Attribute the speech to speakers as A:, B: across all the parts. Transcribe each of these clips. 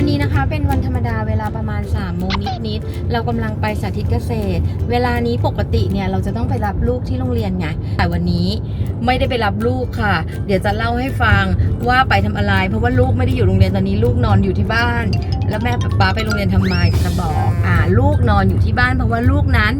A: วันนี้นะคะเป็นวันธรรมดาเวลาประมาณ3ามโมงนิดๆเรากำลังไปสาธิตเกษตร เวลานี้ปกติเนี่ยเราจะต้องไปรับลูกที่โรงเรียนไงแต่วันนี้ไม่ได้ไปรับลูกค่ะ เดี๋ยวจะเล่าให้ฟังว่าไปทำอะไร เพราะว่าลูกไม่ได้อยู่โรงเรียนตอนนี้ลูกนอนอยู่ที่บ้าน แล้วแม่ป๊าไปโรงเรียนทำไมจะบอกอ่าลูกนอนอยู่ที่บ้าน เพราะว่าลูกนั้น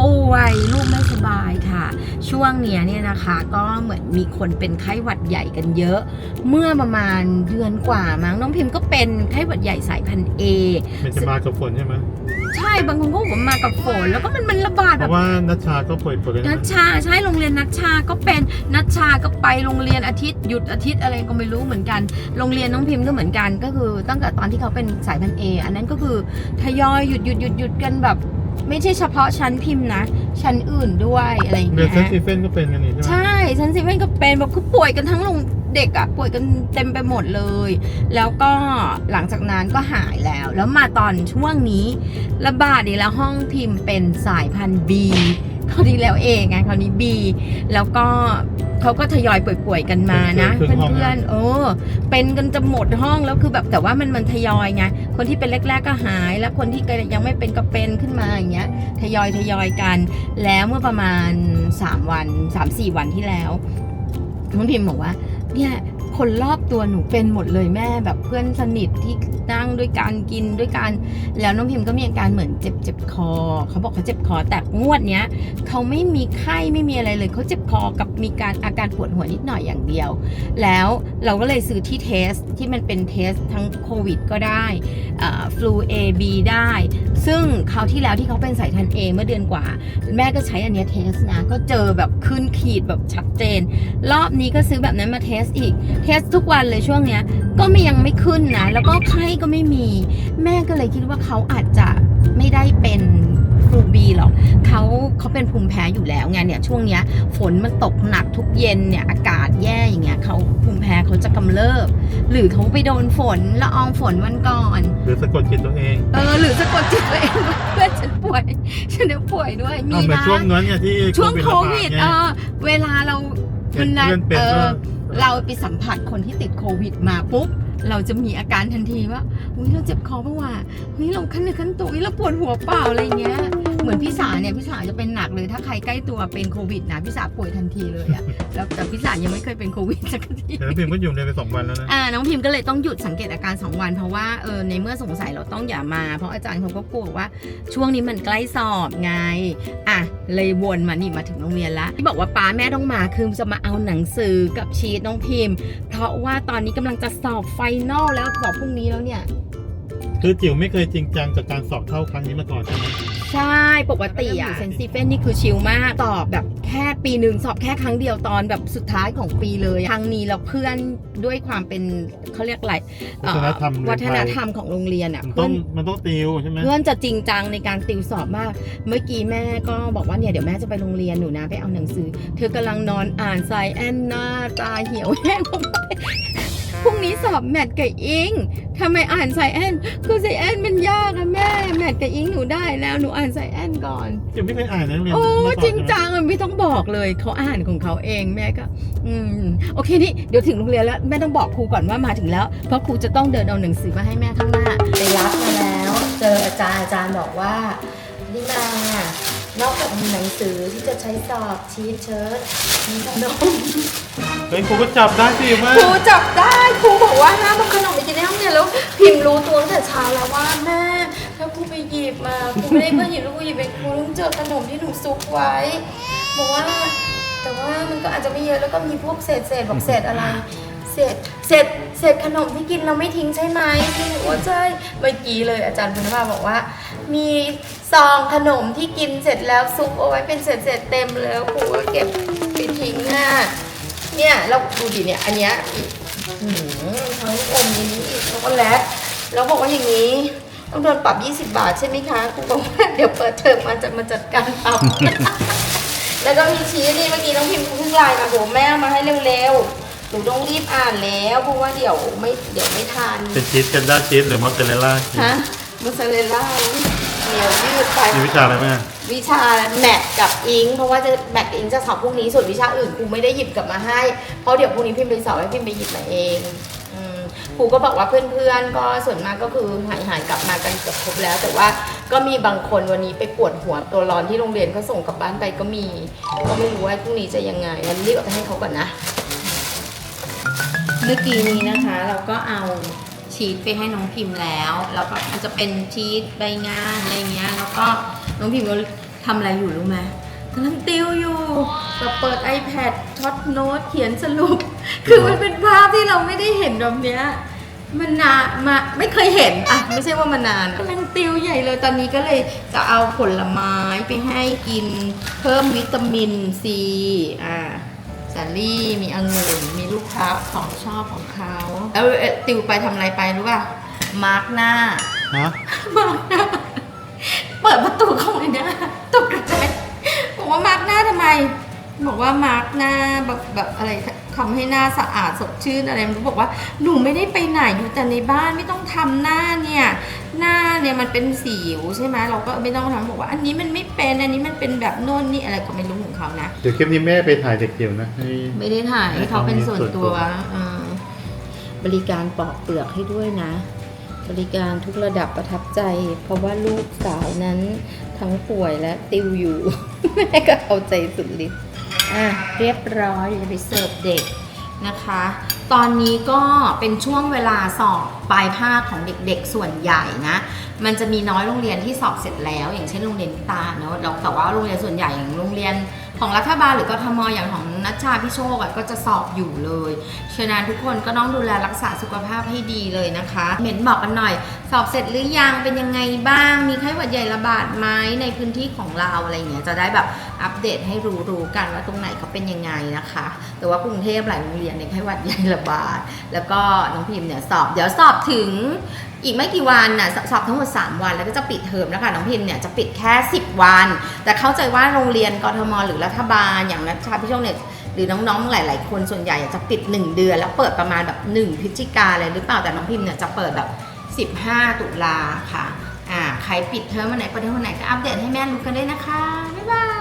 A: ป่วยลูกไม่สบายค่ะ ช่วงเนี้ยเนี่ยนะคะก็เหมือนมีคนเป็นไข้หวัดใหญ่กันเยอะ เมื่อประมาณเดือนกว่ามั้งน้องพิมพ์ก็เป็นไข้หวัดใหญ่สายพันธุ์เอ
B: มันจะมากับฝนใช่ไหม
A: ใช่บางคนก็บอกว่ามากับฝนแล้วก็มันมันระบาด
B: เพ
A: แบบ
B: ราะว่านัชชาก็ป่วยป่วย
A: นัชชาใช่โรงเรียนนัชชาก็เป็นนัชชาก็ไปโรงเรียนอาทิตย์หยุดอาทิตย์อะไรก็ไม่รู้เหมือนกัน โรงเรียนน้องพิมพ์ก็เหมือนกัน ก็คือตั้งแต่ตอนที่เขาเป็นสายพันธุ์เออันนั้นก็คือทยอยหยุดหยุดหยุดหยุดกันแบบ ไม่ใช่เฉพาะชั้นพิมพ์นะชั้นอื่นด้วยอะไรอย่าง
B: เรีย
A: เงี้
B: นเซน
A: ย
B: ซีเฟนก็เป็นกันนี่ใช่ไหม
A: ใช่ชั้นสิเว่นก็เป็นแบบคือป่วยกันทั้งโรง เด็กอะป่วยกันเต็มไปหมดเลย แล้วก็หลังจากนั้นก็หายแล้ว แล้วมาตอนช่วงนี้ระบาดอีกแล้วห้องพิมพ์เป็นสายพันธุ์ B เขาวที่แล้วเองไงคราวนี้ B แล้วก็เขาก็ทยอยป่วยๆกันมานะ เพื่อนๆเออเป็นกันจะหมดห้องแล้วคือแบบแต่ว่ามันมันทยอยไงคนที่เป็นแรกๆก็หาย แล้วคนที่ยังไม่เป็นก็เป็นขึ้นมาอย่างเงี้ยทยอยทยอยกัน แล้วเมื่อประมาณ 3 วัน 3-4 วันที่แล้วน้องพิมพ์บอกว่า เนี่ยคนรอบตัวหนูเป็นหมดเลยแม่แบบเพื่อนสนิทที่ นั่งด้วยการกินด้วยกันแล้วน้องพิมพ์ก็มีอาการเหมือนเจ็บเจ็บคอ เขาบอกเขาเจ็บคอแต่งวดเนี้ยเขาไม่มีไข้ไม่มีอะไรเลยเขาเจ็บคอกับมีการอาการปวดหัวนิดหน่อยอย่างเดียว แล้วเราก็เลยซื้อที่เทสที่มันเป็นเทสทั้งโควิดก็ได้ฟลู A B ได้ ซึ่งคราวที่แล้วที่เขาเป็นสายพันธุ์ A เมื่อเดือนกว่า แม่ก็ใช้อันเนี้ยเทสนะ ก็เจอแบบขึ้นขีดแบบชัดเจน รอบนี้ก็ซื้อแบบนั้นมาเทสอีก เทสทุกวันเลยช่วงเนี้ย ก็ไม่ยังไม่ขึ้นนะ แล้วก็ไข้ก็ไม่มี แม่ก็เลยคิดว่าเขาอาจจะไม่ได้เป็นฟลูบีหรอกเขาเขาเป็นภูมิแพ้อยู่แล้วไงเนี่ยช่วงเนี้ยฝนมันตกหนักทุกเย็นเนี่ยอากาศแย่อย่างเงี้ยเขาภูมิแพ้เขาจะกำเริบ หรือเขาไปโดนฝนละอองฝนวันก่อน
B: หรือสะกดจิตตัวเอง
A: เออหรือสะกดจิตตัวเองว่าเพื่อนฉันป่วย ฉันจะป่วยด้วยมี
B: เอาเหมือน
A: นะ
B: ช่วงนั้นเนี่ยที่
A: ช่วงโค
B: ระบาด
A: วิด
B: ไง
A: เออเวลาเรา
B: เห็น
A: นะ
B: เพื่อนเป็น
A: เอ
B: ก็
A: อเราไปสัมผัสคนที่ติดโควิดมาปุ๊บ เราจะมีอาการทันทีว่าอุ้ยเราเจ็บคอเพราะวะเฮ้ยเราขั้นเนื้อขั้นตัวเฮ้ยเราปวดหัวเปล่าอะไรเงี้ย เหมือนพี่สาเนี่ยพี่สาจะเป็นหนักเลยถ้าใครใกล้ตัวเป็นโควิดนะพี่สาป่วยทันทีเลยอะแล้วแต่พี่สายังไม่เคยเป็นโควิดสักที
B: แต่น้องพิมพ์ก็อยู่เรียนไปสองวันแล้วนะ
A: อ่าน้องพิมพ์ก็เลยต้องหยุดสังเกตอาการ 2 วัน เพราะว่าเออในเมื่อสงสัยเราต้องอย่ามา เพราะอาจารย์เขาก็กลัวว่าช่วงนี้มันใกล้สอบไงอะเลยวนมานี่มาถึงโรงเรียนละที่บอกว่าป้าแม่ต้องมาคือจะมาเอาหนังสือกับชีตน้องพิมพ์เพราะว่าตอนนี้กำลังจะสอบไฟนอลแล้วสอบพรุ่งนี้แล้วเนี่ย
B: คือจิ๋วไม่เคยจริงจังกับการสอบเข้าครั้งนี้มาก่อนใช่ไหม
A: ใช่ปกติอะเซนซิเฟนนี่คือชิลมากสอบแบบแค่ปีหนึ่งสอบแค่ครั้งเดียวตอนแบบสุดท้ายของปีเลยครั้งนี้เราเพื่อน ด้วยความเป็นเขาเรียกอะไรเอ่อ
B: วัฒนธรรม
A: วัฒนธรรมของโรงเรียนอะ
B: มัน
A: เพื่
B: ต้
A: อ
B: อนงมันต้องติวใช่ไหม
A: เพื่อนจะจริงจังในการติวสอบมาก เมื่อกี้แม่ก็บอกว่าเนี่ยเดี๋ยวแม่จะไปโรงเรียนหนูนะไปเอาหนังสือ เธอกำลังนอนอ่านไซแอนหน้าตาเหี่ยวแห้งพรุ่งนี้สอบแมทกับอิงทำไมอ่านไซแอนคือไซแอนมันยากอะแม่แมทกับอิงหนูได้แล้วหนูอ่านไซแอนก่อน
B: จิ๋วไม่เคยอ่านนะโรงเรียน
A: โอ้
B: มาสอน
A: จริง
B: ใช่ไหม
A: จังอะไม่ต้องบอกเลยเขาอ่านของเขาเองแม่ก็ อืมโอเคนี่เดี๋ยวถึงโรงเรียนแล้วแม่ต้องบอกครูก่อนว่ามาถึงแล้ว เพราะครูจะต้องเดินเอาหนังสือมาให้แม่ข้างหน้าไปรับมาแล้ว เจออาจารย์อาจารย์บอกว่านี่มานอกจากมีหนังสือที่จะใช้สอบชีทเชิ้ตมีขนม
B: เฮ้ยครูก็จับได้สิว่า
A: ครูจับได้ครูบอกว่าห้ามเอาขนมไปกินในห้องเรียนแล้วพิมพ์รู้ตัวตั้งแต่เช้าแล้วว่าแม่ถ้าครูไปหยิบมาครูไม่ได้เพื่อนหยิบแล้วครูหยิบไปครูต้องเจอขนมที่หนูซุกไว้บอกว่าแต่ว่ามันก็อาจจะไม่เยอะแล้วก็มีพวกเศษเศษบอกเศษอะไร เศษเศษเศษขนมที่กินเราไม่ทิ้งใช่ไหมพี่หนูว่าใช่เมื่อกี้เลยอาจารย์พุทธภาบอกว่า มีซองขนมที่กินเสร็จแล้วซุกเอาไว้เป็นเศษเศษเต็มแล้วครูก็เก็บไปทิ้งอะเนี่ยเราดูดิเนี่ยอันเนี้ยทั้งอมนี้อีกช็อกโกแลตแล้วบอกว่าอย่างนี้ต้องโดนปรับ 20 บาทใช่ไหมคะครูบอกว่าเดี๋ยวเปิดเทอมมาจะมาจัดการปรับแล้วก็มีชีสนี่เมื่อกี้น้องพิมพ์เพิ่งไลน์มาบอกแม่มาให้เร็วๆ หนูต้องรีบอ่านแล้วเพราะว่าเดี๋ยวไม่เดี๋ยวไม่ทัน
B: เป็นชีสกันด้าชีสหรือมอสซาเรลล่าชีส
A: ฮะมอสซาเรลล่าเหนียวยืดไป
B: มีวิชาอะไรไหม
A: วิชาแมทกับอิง เพราะว่าจะแมทกับอิงจะสอบพรุ่งนี้ส่วนวิชาอื่นครูไม่ได้หยิบกลับมาให้ เพราะเดี๋ยวพรุ่งนี้พิมพ์ไปสอบให้พิมพ์ไปหยิบมาเองอืมครูก็บอกว่าเพื่อนๆ ก็ส่วนมากก็คือหายหายๆกลับมากันเกือบครบแล้ว แต่ว่าก็มีบางคนวันนี้ไปปวดหัวตัวร้อนที่โรงเรียนเขาส่งกลับบ้านไปก็มี ก็ไม่รู้ว่าพรุ่งนี้จะยังไงงั้นรีบเอาไปให้เขาก่อนนะเมื่อกี้นี้นะคะ เราก็เอาชีตไปให้น้องพิมพ์แล้วแล้วก็มันจะเป็นชีตใบงานอะไรเงี้ยแล้วก็น้องพิมพ์ก็ทำอะไรอยู่รู้ไหมกำลังติวอยู่แบบเปิด iPad ช็อตโน้ตเขียนสรุป คือมันเป็นภาพที่เราไม่ได้เห็นแบบเนี้ยมันนานมาไม่เคยเห็นอะไม่ใช่ว่ามันนานกำลังติวใหญ่เลยตอนนี้ก็เลยจะเอาผลไม้ไปให้กินเพิ่มวิตามินซีอ่า สาลี่มีองุ่นมีลูกค้าของชอบของเขาแล้วเอ่อติวไปทำอะไรไปรู้ป่ะมาร์กหน้า
B: ฮะ
A: มาร์กหน้า เปิดประตูเข้าเลยนะตกใจบอกว่ามาร์กหน้าทำไม บอกว่ามาร์กหน้าแบบแบบอะไรทำให้หน้าสะอาดสดชื่นอะไรมันบอกว่าหนูไม่ได้ไปไหนอยู่แต่ในบ้านไม่ต้องทำหน้าเนี่ย หน้าเนี่ยมันเป็นสิวใช่ไหมเราก็ไม่ต้องทำบอกว่า อันนี้มันไม่เป็นอันนี้มันเป็นแบบโน่นนี่อะไรก็ไม่รู้ของเขานะ
B: เดี๋ยวคลิปนี้แม่ไปถ่ายเด็กจิ๋วนะให้
A: ไม่ได้ถ่ายให้เขาเป็นส่วนตัว
B: ให้เขามีส่วนตัว
A: อ่าบริการปอกเปลือกให้ด้วยนะ บริการทุกระดับประทับใจ เพราะว่าลูกสาวนั้นทั้งป่วยและติวอยู่ แม่ก็เอาใจสุดฤทธิ์อะเรียบร้อยเดี๋ยวจะไปเสิร์ฟเด็ก นะคะ ตอนนี้ก็เป็นช่วงเวลาสอบปลายภาคของเด็กๆส่วนใหญ่นะ มันจะมีน้อยโรงเรียนที่สอบเสร็จแล้ว อย่างเช่นโรงเรียนพิตาเนาะแล้วแต่ว่าโรงเรียนส่วนใหญ่อย่างโรงเรียน ของรัฐบาลหรือกทมอย่างของนัชชาพิโชคอะก็จะสอบอยู่เลยฉะนั้นทุกคนก็ต้องดูแลรักษาสุขภาพให้ดีเลยนะคะเห็นบอกกันหน่อย สอบเสร็จหรือยังเป็นยังไงบ้าง มีไข้หวัดใหญ่ระบาดไหมในพื้นที่ของเราอะไรอย่างเงี้ยจะได้แบบอัปเดตให้รู้รู้ๆกันว่าตรงไหนเขาเป็นยังไงนะคะ แต่ว่ากรุงเทพหลายโรงเรียนเนี่ยไข้หวัดใหญ่ระบาด แล้วก็น้องพิมพ์เนี่ยสอบเดี๋ยวสอบถึง อีกไม่กี่วันน่ะสอบทั้งหมด 3 วันแล้วก็จะปิดเทอมแล้วค่ะน้องพิมพ์เนี่ยจะปิดแค่ 10 วัน แต่เข้าใจว่าโรงเรียนกรทมหรือรัฐบาล อย่างนักชาพิชคเนี่ยหรือน้องๆหลาย ๆ คนส่วนใหญ่จะปิด 1 เดือน แล้วเปิดประมาณแบบ 1พฤศจิกาเลยหรือเปล่าแต่น้องพิมพ์เนี่ยจะเปิดแบบ 15 ตุลาค่ะอ่าใครปิดเทอมวันไหนปิดเทอมวันไหนก็อัปเดตให้แม่รู้กันด้วยนะคะบ๊ายบาย